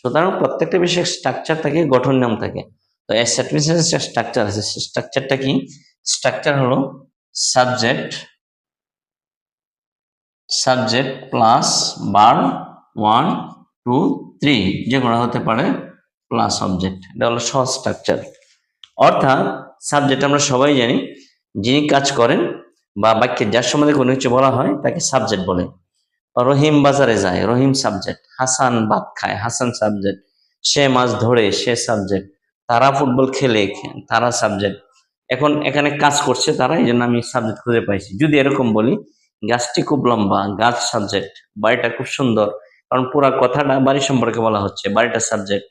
সুতরাং প্রত্যেকটা বিষয়ের স্ট্রাকচার থাকে, গঠন নাম থাকে। তো অ্যাসার্টিফিকেশনের স্ট্রাকচার আছে। স্ট্রাকচারটা কি? স্ট্রাকচার হলো সাবজেক্ট সাবজেক্ট প্লাস বার ওয়ান টু থ্রি যেগুলো হতে পারে প্লাস অবজেক্ট এটা হলো সহজ স্ট্রাকচার অর্থাৎ সাবজেক্ট আমরা সবাই জানি, যিনি কাজ করেন বা বাক্যে যার সম্বন্ধে কোনো কিছু বলা হয়, তাকে সাবজেক্ট বলে। রহিম বাজারে যায়, রহিম সাবজেক্ট হাসান ভাত খায়, হাসান সাবজেক্ট সে মাছ ধরে, সে সাবজেক্ট তারা ফুটবল খেলে, তারা সাবজেক্ট এখন এখানে কাজ করছে তারা, এই জন্য আমি সাবজেক্ট খুঁজে পাইছি। যদি এরকম বলি, গাছটি খুব লম্বা, গাছ সাবজেক্ট বাড়িটা খুব সুন্দর, কারণ পুরা কথাটা বাড়ি সম্পর্কে বলা হচ্ছে, বাড়িটা সাবজেক্ট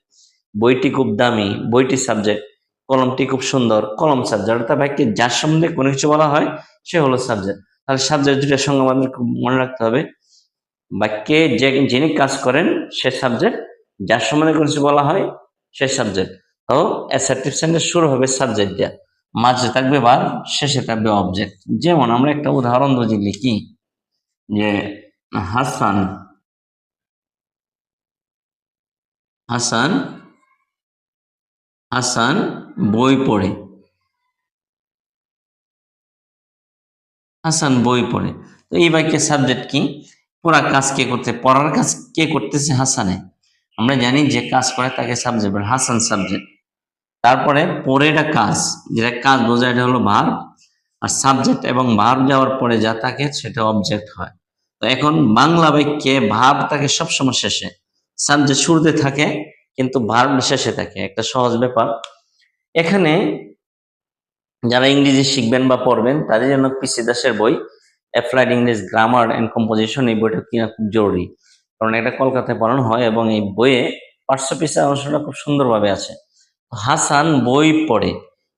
বইটি খুব দামি, বইটি সাবজেক্ট কলমটি খুব সুন্দর, কলম সাবজেক্ট অর্থাৎ বাক্যে যার সম্বন্ধে কোনো কিছু বলা হয়, সে হলো সাবজেক্ট তাহলে সাবজেক্ট দুটার সঙ্গে আমাদের মনে রাখতে হবে। বাক্যে যে যিনি কাজ করেন, সে সাবজেক্ট যার সম্বন্ধে কোনো কিছু বলা হয়, সে সাবজেক্ট তো অ্যাসার্টিভ সেন্টেন্স শুরু হবে সাবজেক্ট দিয়ে। মাঝে থাকবে বার শেষে থাকবে অবজেক্ট যেমন আমরা একটা উদাহরণ যদি লিখি, যে হাসান হাসান হাসান বই পড়ে। হাসান বই পড়ে। তো এই বাক্যের সাবজেক্ট কি? পুরা কাজ কে করতে, পড়ার কাজ কে করতেছে হাসানে? আমরা জানি যে কাজ করে তাকে সাবজেক্ট হাসান সাবজেক্ট তারপরে পরেটা কাজ, যেটা কাজ বোঝায় এটা হলো ভার আর সাবজেক্ট এবং ভার যাওয়ার পরে যা থাকে সেটা অবজেক্ট হয়। তো এখন বাংলা বাক্যে ভাব থাকে সবসময় শেষে। সাবজেক্ট শুরুতে থাকে, কিন্তু ভার শেষে থাকে। একটা সহজ ব্যাপার। এখানে যারা ইংরেজি শিখবেন বা পড়বেন, তাদের জন্য পিসি দাসের বই applied English grammar and composition এই বইটা কিনা খুব জরুরি। কারণ এটা কলকাতায় পড়ানো হয় এবং এই বইয়ে পার্শ্ব পিসা অংশটা খুব সুন্দরভাবে আছে। হাসান বই পড়ে,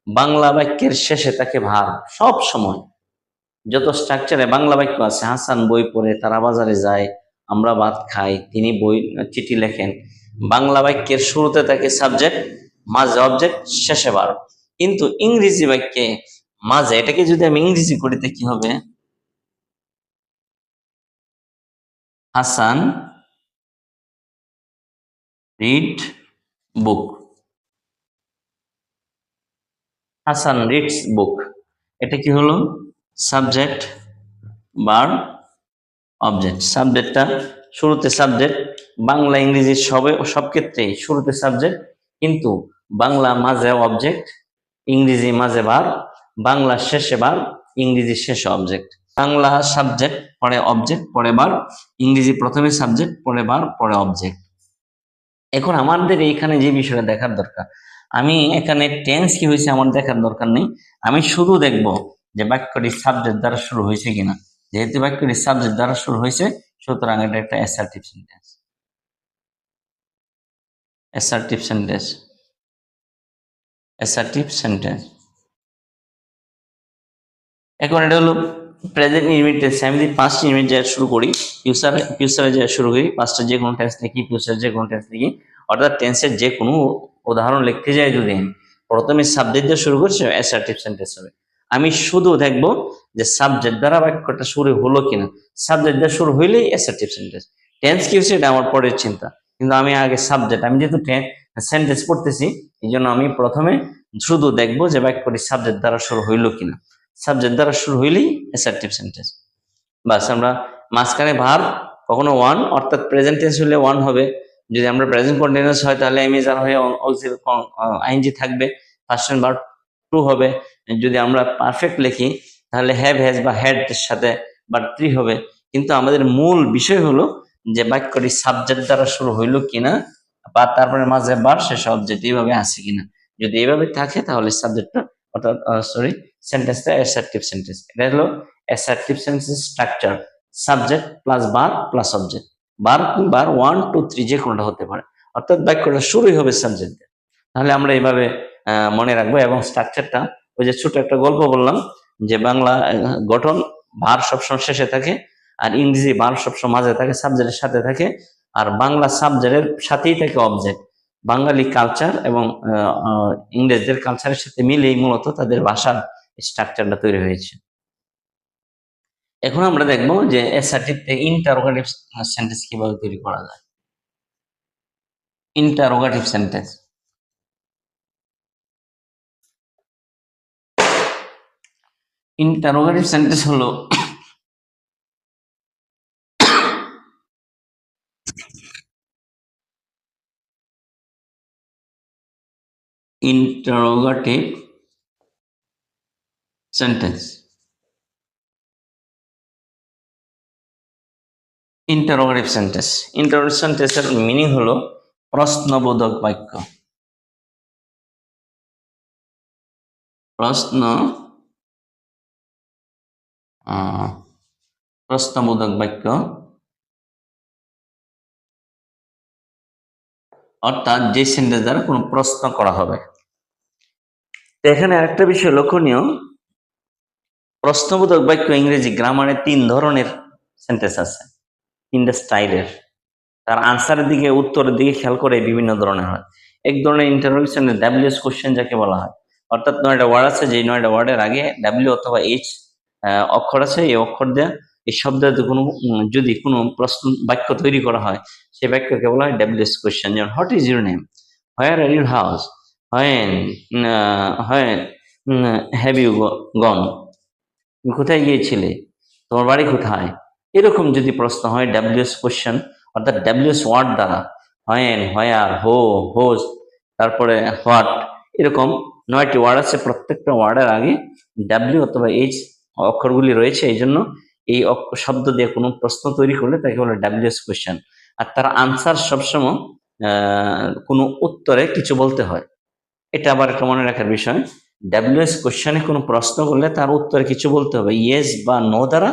বাংলা বাক্যের শেষে তাকে ভার, সব সময়। যত স্ট্রাকচারে বাংলা বাক্য আছে, হাসান বই পড়ে, তারা বাজারে যায়, আমরা ভাত খাই, তিনি বই, চিঠি লেখেন। বাংলা বাক্যের শুরুতে থাকে সাবজেক্ট মাঝে অবজেক্ট শেষে বার কিন্তু ইংরেজি বাক্যে মাঝে, এটাকে যদি আমি ইংরেজি করিতে কি হবে? Hasan read book Hasan reads book এটা কি হলো? সাবজেক্ট বার অবজেক্ট সাবজেক্টটা শুরুতে সাবজেক্ট বাংলা, ইংরেজি সবে সব ক্ষেত্রেই শুরুতে সাবজেক্ট কিন্তু বাংলা মাঝে অবজেক্ট ইংরেজি মাঝে বার বাংলা শেষে বার ইংরেজি শেষে অবজেক্ট বাংলা সাবজেক্ট পরে অবজেক্ট পরে বার ইংরেজি প্রথমে সাবজেক্ট পরে বার পরে অবজেক্ট এখন আমাদের এইখানে যে বিষয়টা দেখার দরকার, আমি এখানে টেন্স কি হয়েছে আমার দেখার দরকার নেই, আমি শুধু দেখব যে বাক্যটি সাবজেক্ট দ্বারা শুরু হয়েছে কিনা। যেহেতু বাক্যটি সাবজেক্ট দ্বারা শুরু হয়েছে, সুতরাং এটা একটা assertive sentence assertive sentence assertive sentence এখন এটা হলো প্রেজেন্ট ইউনিট আমি যদি পাঁচটি ইউনিট যা শুরু করি ফিউচার ফিউচারে যা শুরু করি পাঁচটা যে কোনো টেন্স লিখি ফিউচার যে কোনো টেন্স লিখি অর্থাৎ টেন্সের যে কোনো উদাহরণ লিখতে যাই যদি আমি, প্রথমে সাবজেক্ট দিয়ে শুরু করছি অ্যাসার্টিভ সেন্টেন্স হবে। আমি শুধু দেখব যে সাবজেক্ট দ্বারা বাক্যটা শুরু হলো কিনা। সাবজেক্ট দিয়ে শুরু হইলেই অ্যাসার্টিভ সেন্টেন্স টেন্স কি হচ্ছে এটা আমার পরের চিন্তা। কিন্তু আমি আগে সাবজেক্ট আমি যেহেতু সেন্টেন্স পড়তেছি এই জন্য আমি প্রথমে শুধু দেখব যে বাক্যটি সাবজেক্ট দ্বারা শুরু হইল কিনা। সাবজেক্ট দ্বারা শুরু হইলেই অ্যাসার্টিভ সেন্টেন্স বাস, আমরা মাঝখানে ভার কখনো ওয়ান অর্থাৎ প্রেজেন্ট টেন্স হলে ওয়ান হবে। যদি আমরা প্রেজেন্ট কন্টিনিউয়াস হয়, তাহলে এম যার হয়ে আইনজি থাকবে ফার্স্ট ভার টু হবে। যদি আমরা পারফেক্ট লিখি, তাহলে হ্যাভ হ্যাজ বা হ্যাড সাথে বা ট্রি হবে। কিন্তু আমাদের মূল বিষয় হলো যে বাক্যটি সাবজেক্ট দ্বারা শুরু হইল কিনা, বা তারপরে মাঝে বার শেষ অবজেক্ট এইভাবে আসে কিনা। যদি এইভাবে থাকে, তাহলে সাবজেক্টটা অর্থাৎ সরি সেন্টেন্সটা অ্যাসার্টিভ সেন্টেন্স এটা হলো assertive sentence structure subject plus বার প্লাস অবজেক্ট বার বার ওয়ান টু থ্রি যে কোনোটা হতে পারে। অর্থাৎ বাক্যটা শুরুই হবে সাবজেক্ট তাহলে আমরা এইভাবে মনে রাখব এবং স্ট্রাকচারটা ওই যে ছোট একটা গল্প বললাম, যে বাংলা গঠন ভার সবসময় শেষে থাকে, আর ইংরেজি ভার সবসময় মাঝে থাকে সাবজেক্টের সাথে থাকে, আর বাংলা সাবজেক্টের সাথেই থাকে অবজেক্ট বাঙালি কালচার এবং ইংরেজদের কালচারের সাথে মিলেই মূলত তাদের ভাষার স্ট্রাকচারটা তৈরি হয়েছে। এখন আমরা দেখব যে অ্যাসার্টিভ থেকে ইন্টারোগেটিভ সেন্টেন্স কীভাবে তৈরি করা যায়। ইন্টারোগেটিভ সেন্টেন্স ইন্টারোগেটিভ সেন্টেন্স হলো interrogative sentence interrogative sentence interrogative সেন্টেন্সের মিনিং হলো প্রশ্নবোধক বাক্য। প্রশ্ন প্রশ্নবোধক বাক্য। অর্থাৎ যে সেন্টেন্স দ্বারা কোনো প্রশ্ন করা হবে। এখানে আরেকটা বিষয় লক্ষণীয়। প্রশ্নবোধক বাক্য ইংরেজি গ্রামারে তিন ধরনের সেন্টেন্স আছে। তিনটা স্টাইলের তার আনসারের দিকে, উত্তরের দিকে খেয়াল করে বিভিন্ন ধরনের হয়। এক ধরনের ইন্টারোগেশন ডাব্লিউএস কোশ্চেন যাকে বলা হয়। অর্থাৎ নয়টা ওয়ার্ড আছে যে নয়টা ওয়ার্ডের আগে ডাব্লিউ অথবা এইচ অক্ষর আছে। এই অক্ষর দেয়া, এই শব্দের কোনো, যদি কোনো প্রশ্ন, বাক্য তৈরি করা হয়, সেই বাক্যকে বলা হয় ডাব্লিউএস কোশ্চেন যেমন what is your name where are your house when when have you gone তুমি কোথায় গিয়েছিলে? তোমার বাড়ি কোথায়? এরকম যদি প্রশ্ন হয় ডাব্লিউএস কোশ্চেন অর্থাৎ ডাব্লিউএস ওয়ার্ড দ্বারা হয়েন হয়ার হো হোজ তারপরে হোয়াট এরকম নয়টি ওয়ার্ড আছে, প্রত্যেকটা ওয়ার্ডের আগে ডাব্লিউ অথবা এইচ অক্ষরগুলি রয়েছে, এই জন্য এই শব্দ দিয়ে কোনো প্রশ্ন তৈরি করলে তাকে বলে ডাব্লিউএস কোশ্চেন আর তার আনসার সবসময় কোনো উত্তরে কিছু বলতে হয়। এটা আবার একটা মনে রাখার বিষয়। ডাব্লিউএস কোশ্চেনে কোনো প্রশ্ন করলে তার উত্তরে কিছু বলতে হবে। ইয়েস বা নো দ্বারা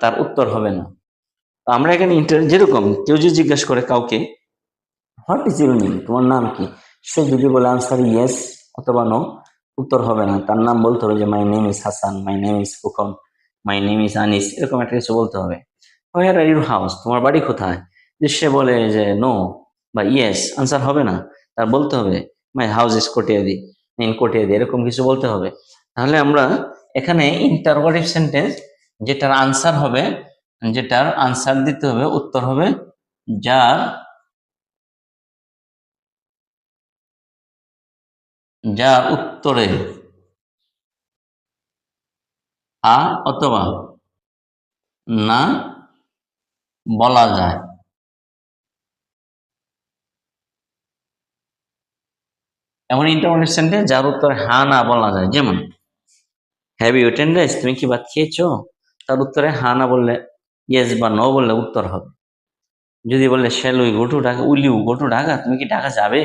তার উত্তর হবে না। আমরা এখানে ইন্টার যেরকম কেউ যদি জিজ্ঞাসা করে কাউকে হোয়াট ইজ ইউর নেম তোমার নাম কি? সে যদি বলে আনসার ইয়েস অথবা নো উত্তর হবে না। তার নাম বলতে হবে যে my name is Hasan my name is Phukan my name is Anis এরকম একটা কিছু বলতে হবে। হোয়ার আর ইউর হাউস তোমার বাড়ি কোথায়? যে সে বলে যে নো বা ইয়েস আনসার হবে না। তার বলতে হবে my house is Kotiadi in Kotiadi এরকম কিছু বলতে হবে। তাহলে আমরা এখানে ইন্টারোগেটিভ সেন্টেন্স যেটার আনসার হবে, যেটার আনসার দিতে হবে, উত্তর হবে যার যার উত্তরে আ অথবা না বলা যায়। এমন ইন্টারনেট সেন্টেন্স যার উত্তরে হা না বলা যায়। যেমন হ্যাভ ইউ তুমি কি ভাত খেয়েছো? তার উত্তরে হা না বললে ইয়েস বা নো বললে উত্তর হবে। যদি বললে shall we go to Dhaka will you go to Dhaka তুমি কি ঢাকা যাবে?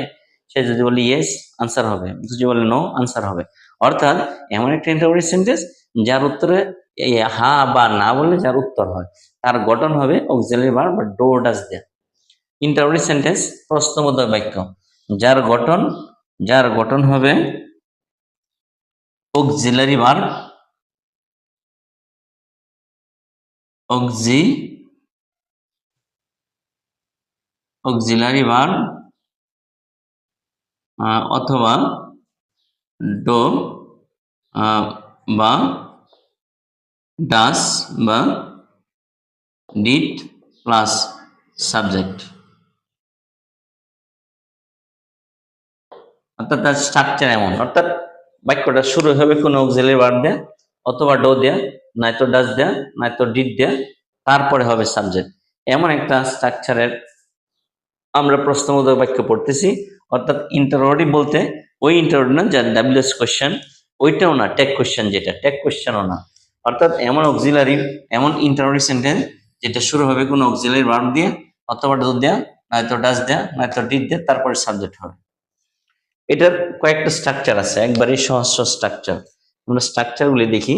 সে যদি বলে ইয়েস আনসার হবে। যদি বলে নো আনসার হবে। অর্থাৎ এমন একটা ইন্টারভিউ সেন্টেন্স যার উত্তরে হা বা না বললে যার উত্তর হয়। তার গঠন হবে অক্সিলারি বার বা ডো ডাস দেয়া। ইন্টারভিউ সেন্টেন্স প্রশ্নবোধক বাক্য। যার গঠন যার গঠন হবে অক্সিলারি বার অক্সি অক্সিলারি বার অথবা ডো বা ডাস বা ডিট প্লাস সাবজেক্ট। অর্থাৎ তার স্ট্রাকচার এমন। অর্থাৎ বাক্যটা শুরু হবে কোনো অক্সিলারি ভার্ব দেয়া অথবা ডো দেয়া, নয়তো ডাস দেয়া, নয়তো ডিট দেয়া, তারপরে হবে সাবজেক্ট এমন একটা স্ট্রাকচারের আমরা প্রশ্নবোধক বাক্য পড়তেছি। অর্থাৎ ইন্টারোগেটিভ বলতে ওই ইন্টারোগেটিভ না, যার ডাব্লিউএস কোশ্চেন ওইটাও না টেক কোশ্চেন যেটা টেক কোশ্চেনও না। অর্থাৎ এমন অক্সিলারি এমন ইন্টারোগেটিভ সেন্টেন্স যেটা শুরু হবে কোনো অক্সিলারি ভার্ব দিয়ে, অথবা ডো দেয়া, নয়তো ডাস দেয়া, নয়তো ডিট দেয়া, তারপরে সাবজেক্ট হবে। এটার কয়েকটা স্ট্রাকচার আছে, একবারে সহজ স্ট্রাকচার আমরা স্ট্রাকচারগুলি দেখি।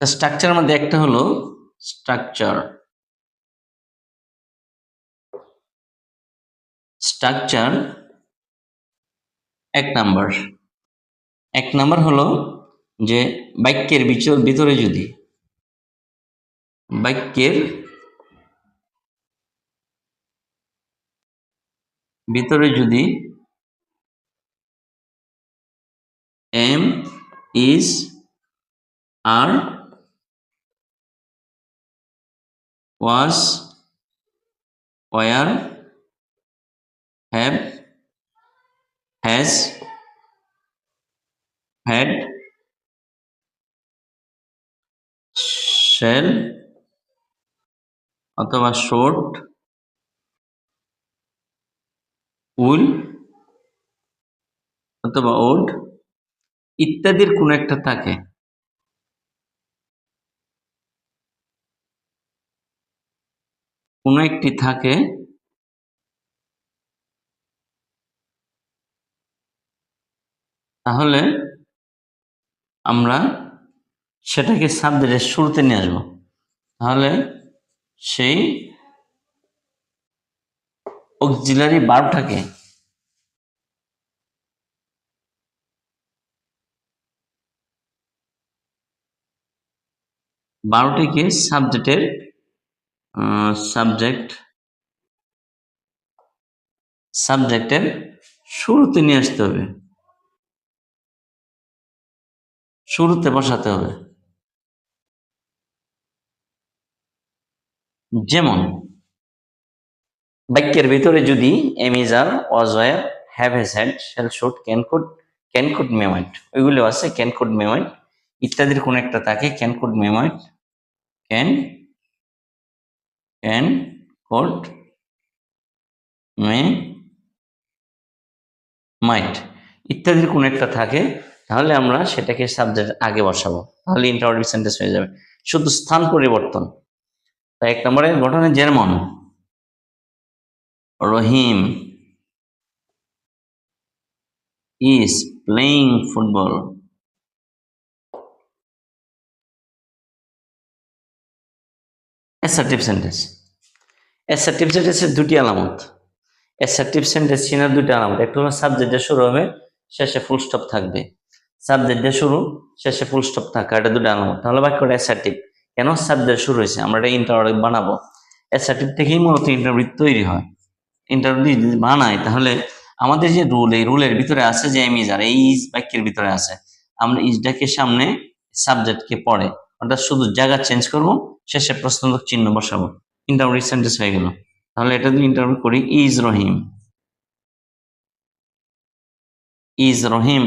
স্ট্রাকচারের মধ্যে একটা হলো স্ট্রাকচার স্ট্রাকচার এক নাম্বার এক নাম্বার হলো যে বাক্যের ভিতরে যদি বাক্যের ভিতরে যদি am is are was were have has had shall অথবা শোট উইল অথবা ওড ইত্যাদির কোন একটা থাকে। কোনো একটি থাকে তাহলে আমরা সেটাকে সাবজেক্টের শুরুতে নিয়ে আসব। তাহলে সেই অক্সিলারি বার্বটাকে বারোটিকে সাবজেক্টের সাবজেক্ট সাবজেক্টের শুরুতে নিয়ে আসতে হবে। শুরুতে বসাতে হবে। যেমন বাক্যের ভিতরে যদি am is are was were have has had shall should can could can could may might ওইগুলো আছে ক্যান কুড মেমাইট ইত্যাদির কোন একটা থাকে can could may might can can could may might ইত্যাদির কোন একটা থাকে, তাহলে আমরা সেটাকে সাবজেক্ট আগে বসাবো, তাহলে ইন্টারোডিভ সেন্টেন্স হয়ে যাবে। শুধু স্থান পরিবর্তন। তাই এক নম্বরে ঘটনা যেমন Rahim is playing football. Assertive sentence assertive সেন্টেন্সের দুটি আলামত। অ্যাসার্টিভ সেন্টেন্স চিনার দুটি আলামত। একটা হলো সাবজেক্টে শুরু হবে, শেষে ফুল স্টপ থাকবে। সাবজেক্টে শুরু, শেষে ফুল স্টপ থাকা, এটা দুটো আলামত। তাহলে বাক্যটা অ্যাসার্টিভ কেন সাবজেক্ট শুরু হয়েছে? আমরা এটা ইন্টারভিউ বানাবো। অ্যাসার্টিভ থেকেই মূলত ইন্টারভিউ তৈরি হয়। ইন্টারভিউ যদি বানাই তাহলে আমাদের যে রুল এই রুলের ভিতরে আছে যে এম ইজার এই ইজ বাক্যের ভিতরে আছে। আমরা ইজটাকে সামনে সাবজেক্টকে পড়ে, অর্থাৎ শুধু জায়গা চেঞ্জ করব, শেষে প্রশ্নবোধক চিহ্ন বসাবো। ইন্টারভিউ সেন্টেন্স হয়ে গেল। তাহলে এটা যদি ইন্টারভিউ করি is Rahim is Rahim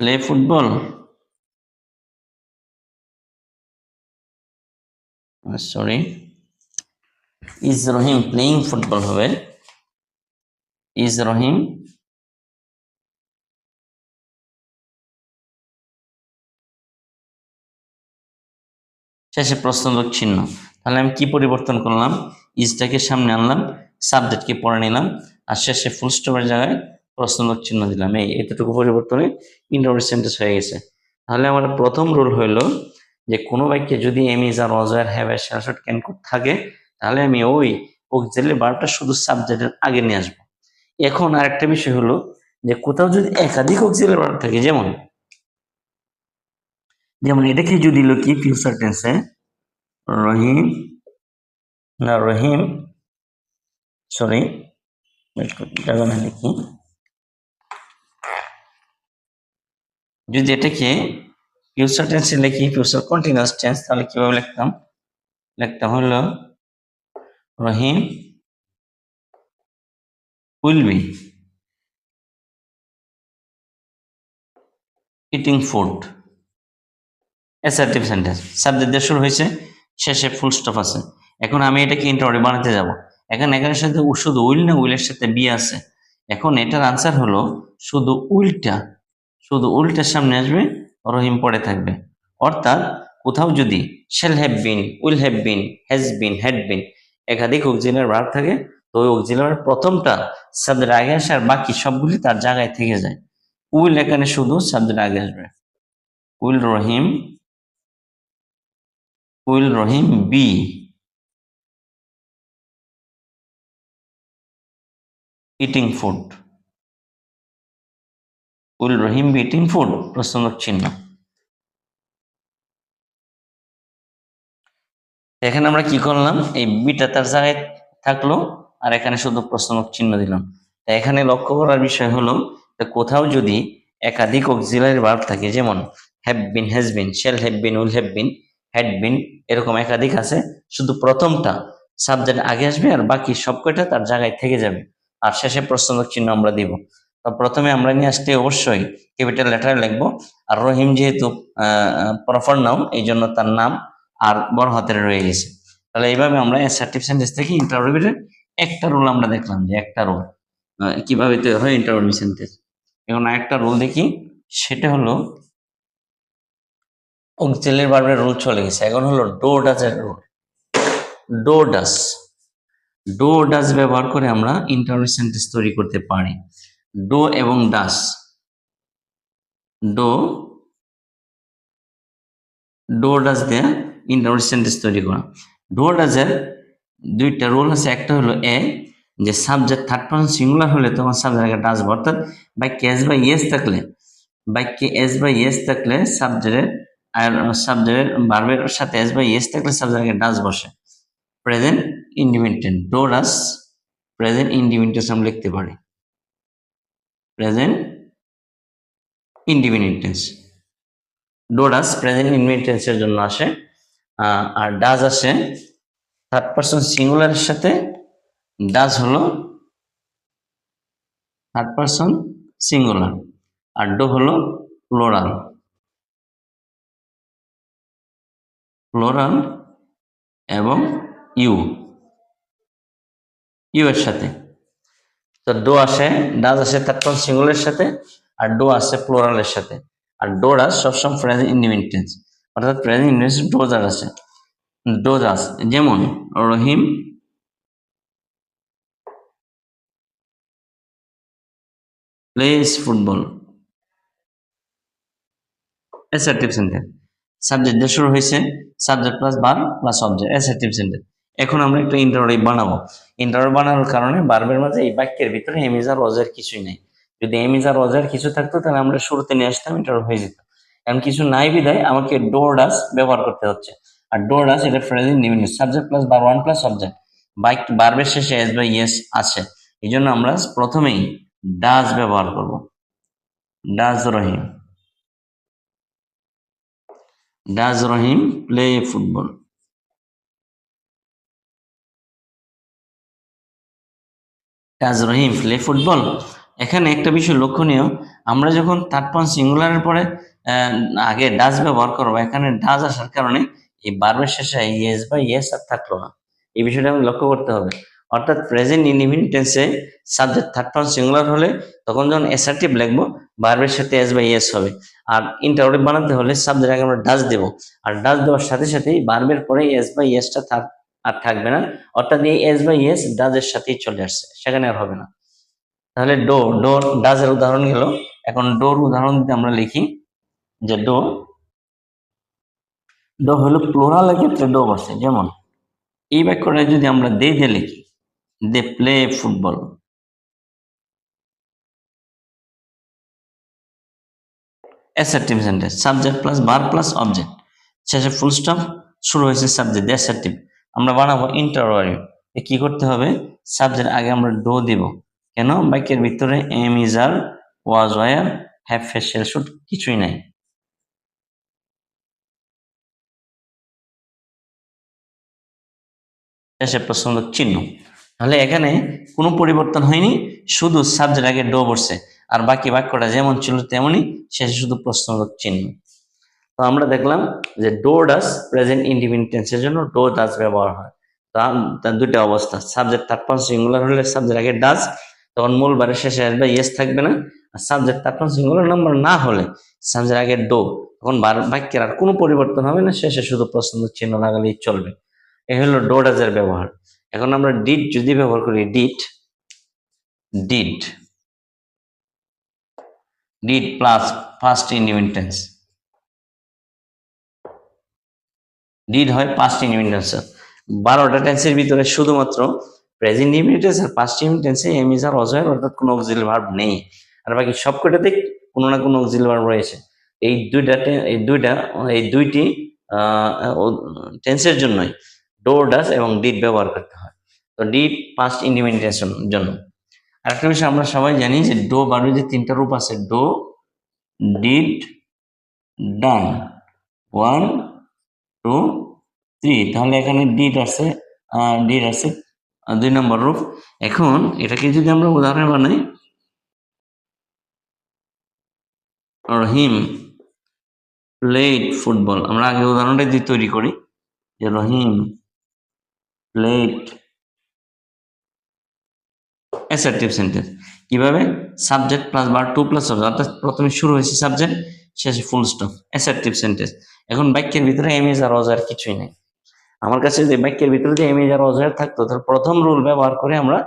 play football sorry is Rahim playing football হবে ইজ রহিম শেষে প্রশ্নবোধক চিহ্ন। তাহলে আমি কি পরিবর্তন করলাম? ইজটাকে সামনে আনলাম, সাবজেক্টকে পড়ে নিলাম, আর শেষে ফুল স্টপের জায়গায় প্রশ্নবোধক চিহ্ন দিলাম। এই এতটুকু পরিবর্তনে ইন্টারভিউ সেন্টেন্স হয়ে গেছে। তাহলে আমার প্রথম রুল হইল যে কোনো বাক্যে যদি am is are was were have এ শ্যাশট ক্যান থাকে, তাহলে আমি ওই অক্সিলারি বারটা শুধু সাবজেক্টের আগে নিয়ে আসব। এখন আরেকটা বিষয় হলো যে কোথাও যদি একাধিক অক্সিলারি বার থাকে, যেমন যেমন এটাকে যদি কি ফিউচার টেন্সে, রহিম, না রহিম, সরি লিখি। যদি এটাকে ফিউচার টেন্সে লিখি ফিউচার কন্টিনিউয়াস টেন্স তাহলে কীভাবে লিখতাম? লিখতাম হলো, Rahim will be eating food assertive sentence subject দিয়ে শুরু হয়েছে, শেষে ফুল স্টপ আছে। এখন আমি এটাকে ইন্টারোডি বানাতে যাব। এখন এখানের সাথে শুধু উইল না উইলের সাথে বি আছে। এখন এটার আনসার হলো, শুধু উইলটা, শুধু উইলটার সামনে আসবে রহিম পড়ে থাকবে। অর্থাৎ কোথাও যদি shall have been will have been has been had been একাধিক অক্সিলার ভার্ব থাকে, তো ওই অক্সিলার প্রথমটা সাবজেক্ট আগে আসে আর বাকি সবগুলি তার জায়গায় থেকে যায়। উইল এখানে শুধু সাবজেক্ট আগে আসবে। Will Rahim will Rahim be. Eating food. Will Rahim be eating food প্রশ্নবোধক চিহ্ন। এখানে আমরা কি করলাম? এই বিটা তার জায়গায় থাকল, আর এখানে শুধু প্রশ্নবোধক চিহ্ন দিলাম। এখানে লক্ষ্য করার বিষয় হলো কোথাও যদি একাধিক অক্সিলারি ভার্ব থাকে, যেমন have been has been shall have been will have been had been এরকম একাধিক আছে, শুধু প্রথমটা সাবজেক্ট আগে আসবে, আর বাকি সবকটা তার জায়গায় থেকে যাবে। আর শেষে প্রশ্নবোধক চিহ্ন আমরা দিব। প্রথমে আমরা নিয়ে আসতে অবশ্যই ক্যাপিটাল লেটারে লিখব। আর রহিম যেহেতু প্রফার নাম এই জন্য তার নাম আর বড় হাতের রয়ে গেছে। তাহলে এইভাবে আমরা অ্যাসার্টিভ সেন্টেন্স থেকে ইন্টারভিউয়ের একটা রুল আমরা দেখলাম যে একটা রুল কীভাবে তৈরি হয় ইন্টারভিউ সেন্টেন্স এখন একটা রুল দেখি, সেটা হলো অক্সিলারি ভার্বের রুল চলে গেছে। এখন হলো do ডাজের rule do does do does ব্যবহার করে আমরা ইন্টারভিউ সেন্টেন্স তৈরি করতে পারি। ডো এবং ডাস। ডো ডো, ডাস দিয়ে ইন্টারভিউ সেন্টেন্স তৈরি করা। ডো ডাজের দুইটা রুল আছে, একটা হলো এ যে সাবজেক্ট থার্ড পার্সন সিঙ্গুলার হলে তোমার সাবজেক্ট ডাস অর্থাৎ বাক্যে এস বা ইয়েস থাকলে বাক্যে এস বা ইয়েস থাকলে সাবজেক্টের আর সাবজেক্টের ভার্বের সাথে এস বা ইয়েস থাকলে সাবজেক্ট ডাস বসে। Present independent do, does present independence আমরা লিখতে পারি। Present independence do does present ইন্ডিপেন্ডেন্সের জন্য আসে আর ডাজ আসে থার্ড পার্সন সিঙ্গুলারের সাথে ডাজ হলো থার্ড পার্সন সিঙ্গুলার আর ডো হলো প্লোরাল প্লোরাল এবং ইউ ইউ এর সাথে। তো ডো আসে, ডাজ আসে থার্ড পার্সন সিঙ্গুলারের সাথে আর ডো আসে প্লোরালের সাথে। আর ডো ডাজ সবসময় প্রেজেন্ট ইন্ডিপেন্ডেন্স অর্থাৎ প্রেজেন্ট ইন্ডিপেন্ডেন্স ডোজার আছে। ডোজাস যেমন Rahim, plays football. Assertive sentence subject দিয়ে শুরু হয়েছে, সাবজেক্ট প্লাস বার প্লাস অবজেক্ট অ্যাসার্টিভ সেন্টেন্স এখন আমরা একটা ইন্টারোটিভ বানাবো। ইন্টারোটিভ বানানোর কারণে বারবের মাঝে এই বাক্যের ভিতরে এমিজার রজের কিছুই নেই। যদি এমিজার রজের কিছু থাকতো, তাহলে আমরা শুরুতে নিয়ে আসতাম ইন্টারোটিভ হয়ে যেত। এখন কিছু নাই বিদায় আমাকে ডোরডাস ব্যবহার করতে হচ্ছে। আর ডোরডাস এটা ফ্রেজিং নিউনিস সাবজেক্ট প্লাস বার ওয়ান প্লাস সাবজেক্ট বাইক বারবের শেষে এস বাই ইয়েস আছে। এই জন্য আমরা প্রথমেই ডাজ ব্যবহার করব। Does Rahim. Does Rahim play football does Rahim play football. এখানে একটা বিষয় লক্ষণীয়, আমরা যখন থার্ড পার্সন সিঙ্গুলারের পরে আগে ডাজ ব্যবহার করব, এখানে ডাজ আসার কারণে এই বারবের শেষে ইয়েস বা ইয়েস আর থাকল না। এই বিষয়টা আমি লক্ষ্য করতে হবে। অর্থাৎ প্রেজেন্ট ইনডিফিনিট টেন্সে সাবজেক্ট থার্ড পার্সন সিঙ্গুলার হলে তখন যখন অ্যাসার্টিভ লিখব বারবের সাথে এস বা ইয়েস হবে। আর ইন্টারোটিভ বানাতে হলে সাবজেক্ট আগে আমরা ডাজ দেবো। আর ডাজ দেওয়ার সাথে সাথেই বারবের পরে এস বা ইয়েসটা থাক আর থাকবে না। অর্থাৎ এই এস বা ইয়েস ডাজের সাথেই চলে আসছে, সেখানে আর হবে না। তাহলে ডো ডো ডাজের উদাহরণ গেল। এখন ডোর উদাহরণ দিতে আমরা লিখি, যে ডো ডো হলো প্লোরালের ক্ষেত্রে ডো বসে। যেমন, এই বাক্যটা যদি আমরা দে দে লিখি, they play football. Assertive sentence subject plus bar plus object শেষে ফুল স্টপ শুরু হয়েছে সাবজেক্ট অ্যাসার্টিভ আমরা বানাবো ইন্টারওয়ারি কি করতে হবে? সাবজেক্ট আগে আমরা ডো দিব। কেন? বাক্যের ভিতরে am is are was were have facial shoot কিছুই নাই। শেষে প্রশ্নবোধক চিহ্ন। তাহলে এখানে কোনো পরিবর্তন হয়নি, শুধু সাবজেক্ট আগে ডো বসছে আর বাকি বাক্যটা যেমন ছিল তেমনই শেষে শুধু প্রশ্নবোধক চিহ্ন। তো আমরা দেখলাম যে ডো ডাস প্রেজেন্ট ইন্ডিপেন্ডেন্সের জন্য ডো ডাস ব্যবহার হয়। তার দুইটা অবস্থা সাবজেক্ট থার্ড পার্সন সিঙ্গুলার হলে সাবজেক্ট আগে ডাস তখন মূল বারের শেষে আসবে ইয়েস থাকবে না। আর subject third person singular number না হলে সাবজেক্ট আগে ডো তখন বার- বাক্যের আর কোনো পরিবর্তন হবে না, শেষে শুধু প্রশ্ন চিহ্ন লাগালেই চলবে। এই হলো ডো ডাজের ব্যবহার। এখন আমরা ডিড যদি ব্যবহার করি did did did plus first independence did হয় পাস্ট ইন্ডিপেন্ডেন্স বারোটা টেন্সের ভিতরে শুধুমাত্র প্রেজেন্ট ইন্ডিপেন্ডেন্স আর পাস্ট ইন্ডিপেন্ডেন্সে এমিজ আর অজয় অর্থাৎ কোনো অক্সিলারি ভার্ব নেই। আর বাকি সবকটাতে কোনো না কোনো অক্সিলারি ভার্ব রয়েছে। এই দুইটা এই দুইটা, এই দুইটি টেন্সের জন্যই ডো ডাস এবং ডিড ব্যবহার করতে হয়। তো ডিড পাস্ট ইন্ডিপেন্ডেন্সের জন্য। আরেকটা বিষয় আমরা সবাই জানি যে ডো বারোর যে তিনটা রূপ আছে do did done one two three তাহলে এখানে ডিড আছে ডিড আছে দুই নম্বর রূপ। এখন এটাকে যদি আমরা উদাহরণ বানাই, রহিম প্লেড ফুটবল আমরা আগে উদাহরণটা দিয়ে তৈরি করি, যে রহিম প্লেড অ্যাসার্টিভ সেন্টেন্স কীভাবে? সাবজেক্ট প্লাস বার টু প্লাস অর্থাৎ প্রথমে শুরু হয়েছে সাবজেক্ট শেষে ফুল স্টপ অ্যাসার্টিভ সেন্টেন্স এখন বাক্যের ভিতরে এমএজ আর অজার কিছুই নেই। আমার কাছে যে বাক্যের ভিতরে যে এমএজ আর অজার থাকতো তার প্রথম রুল ব্যবহার করে আমরা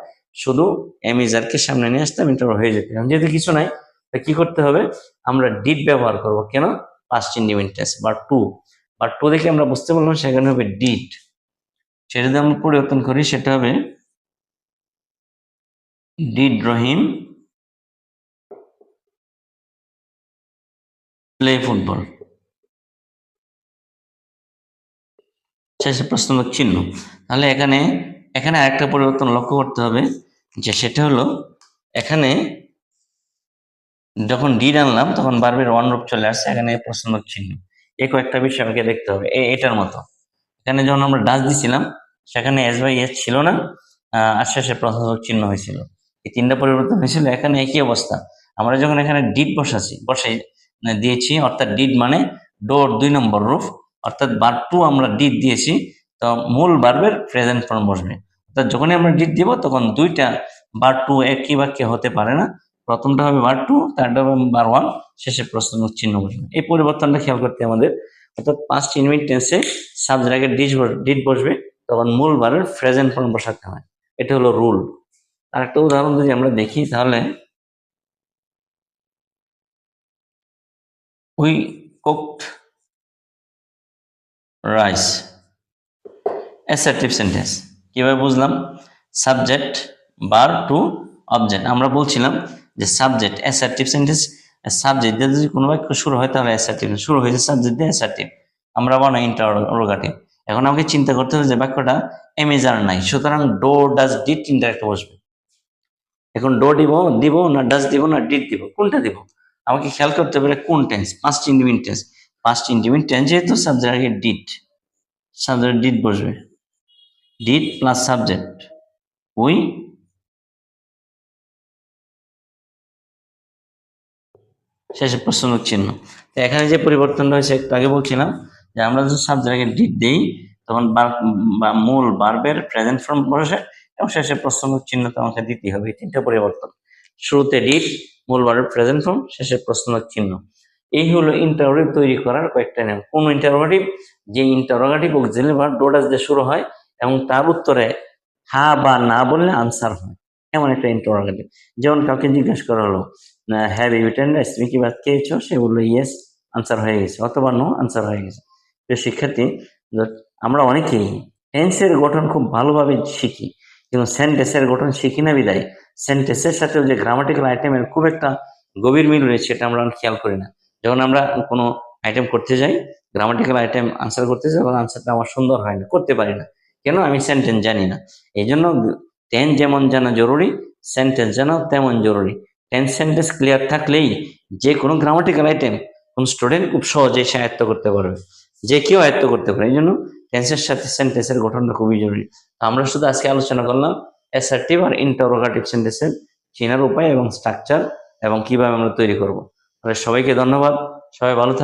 শুধু এমএজারকে সামনে নিয়ে আসতাম এটা হয়ে যেত। যেহেতু কিছু নাই তা কি করতে হবে? আমরা ডিড ব্যবহার করব। কেন? পাস্ট ইন্ডিপেন্ডেন্স বা টু বা টু দেখে আমরা বুঝতে পারলাম সেখানে হবে ডিড সেটা যদি আমরা পরিবর্তন করি, সেটা হবে ডিড রহিম প্লে ফুটবল শেষে প্রশ্নবোধক চিহ্ন। তাহলে এখানে এখানে আরেকটা পরিবর্তন লক্ষ্য করতে হবে, যে সেটা হলো, এখানে যখন ডিড আনলাম তখন বারবার ওয়ান রূপ চলে আসছে, এখানে প্রশ্নবোধক চিহ্ন। এই কয়েকটা বিষয় আমাকে দেখতে হবে এটার মতো। এখানে যখন আমরা ডাচ দিছিলাম, সেখানে এস বাই এস ছিল না আর শেষে প্রশ্নবোধক চিহ্ন হয়েছিল। এই তিনটা পরিবর্তন হয়েছিল, এখানে একই অবস্থা। আমরা যখন এখানে ডিড বসাছি বসে মানে দিয়েছি, অর্থাৎ ডিড মানে ডোর দুই নম্বর রূপ অর্থাৎ বার টু আমরা ডিড দিয়েছি, তো মূল বার্বের প্রেজেন্ট ফর্ম বসবে। অর্থাৎ যখনই আমরা ডিড দিব, তখন দুইটা বার টু একই বাক্যে হতে পারে না। প্রথমটা হবে বার টু তারটা হবে বার ওয়ান শেষে প্রশ্ন চিহ্ন বসবে। এই পরিবর্তনটা খেয়াল করতে আমাদের। অর্থাৎ পাঁচ ইনমিট টেন্সে সাবজেক্ট আগে ডিড ডিড বসবে, তখন মূল বারের প্রেজেন্ট ফর্ম বসাতে হয়। এটা হলো রুল আর একটা উদাহরণ যদি আমরা দেখি, তাহলে we cooked rice assertive sentence কীভাবে বুঝলাম? সাবজেক্ট বার টু অবজেক্ট আমরা বলছিলাম যে সাবজেক্ট অ্যাসার্টিভ সেন্টেন্স সাবজেক্ট দিয়ে যদি কোনো বাক্য শুরু হয়, তাহলে অ্যাসার্টিভ শুরু হয়েছে সাবজেক্ট দিয়ে অ্যাসার্টিভ আমরা বানাই ইন্টারোগাটিভ এখন আমাকে চিন্তা করতে হবে যে বাক্যটা এমেজার নাই। সুতরাং ডো ডাজ ডিট তিনটা একটা বসবে। এখন ডো দিব দিব না ডাজ দিব না ডিট দিব? কোনটা দিব? আমাকে খেয়াল করতে পারে কোন টেন্স পাস্ট ইন্ডিমিন টেন্স পাস্ট ইন্ডিমিন টেন্স যেহেতু সাবজেক্ট আগে ডিট সাবজেক্ট ডিট বসবে। ডিট প্লাস সাবজেক্ট উই শেষে প্রশ্নবোধক চিহ্ন। তো এখানে যে পরিবর্তনটা হয়েছে একটু আগে বলছিলাম যে আমরা যখন সাবজেক্টকে ডিট দেই, তখন বা মূল বার্বের প্রেজেন্ট ফর্ম বসে এবং শেষে প্রশ্নবোধক চিহ্ন তো আমাকে দিতেই হবে। তিনটা পরিবর্তন। শুরুতে ডিট মূল বার্বের প্রেজেন্ট ফর্ম শেষে প্রশ্নবোধক চিহ্ন। এই হলো ইন্টারোগেটিভ তৈরি করার কয়েকটা নিয়ম। কোন ইন্টারোগেটিভ যে ইন্টারোগেটিভ অক্সিলারি ভার্ব ডোডাস দিয়ে শুরু হয় এবং তার উত্তরে হা বা না বললে আনসার হয়। এমন একটা ইন্টারোগেটিভ যেমন কাউকে জিজ্ঞেস করা হলো হ্যাভ ইউ তুমি কি ভাত খেয়েছো? সে বলল ইয়েস আনসার হয়ে গেছে। অথবা নো আনসার হয়ে গেছে। তো শিক্ষার্থী আমরা অনেকেই টেন্সের গঠন খুব ভালোভাবে শিখি। কিন্তু সেন্টেন্সের গঠন শিখি না বিদায় সেন্টেন্সের সাথেও যে গ্রামাটিক্যাল আইটেমের খুব একটা গভীর মিল রয়েছে এটা আমরা খেয়াল করি না। যখন আমরা কোনো আইটেম করতে যাই গ্রামাটিক্যাল আইটেম আনসার করতে যাই, তখন আনসারটা আমার সুন্দর হয় না, করতে পারি না। কেন? আমি সেন্টেন্স জানি না। এই জন্য টেন যেমন জানা জরুরি সেন্টেন্স জানাও তেমন জরুরি। টেন সেন্টেন্স ক্লিয়ার থাকলেই যে কোনো গ্রামাটিক্যাল আইটেম কোন স্টুডেন্ট খুব সহজেই সে আয়ত্ত করতে পারবে। যে কেউ আয়ত্ত করতে পারে। এই জন্য টেন্সের সাথে সেন্টেন্সের গঠনটা খুবই জরুরি। আমরা শুধু আজকে আলোচনা করলাম অ্যাসার্টিভ আর ইন্টারোগাটিভ সেন্টেন্সের চেনার উপায় এবং স্ট্রাকচার এবং কীভাবে আমরা তৈরি করব। সবাইকে ধন্যবাদ। সবাই ভালো থাকবে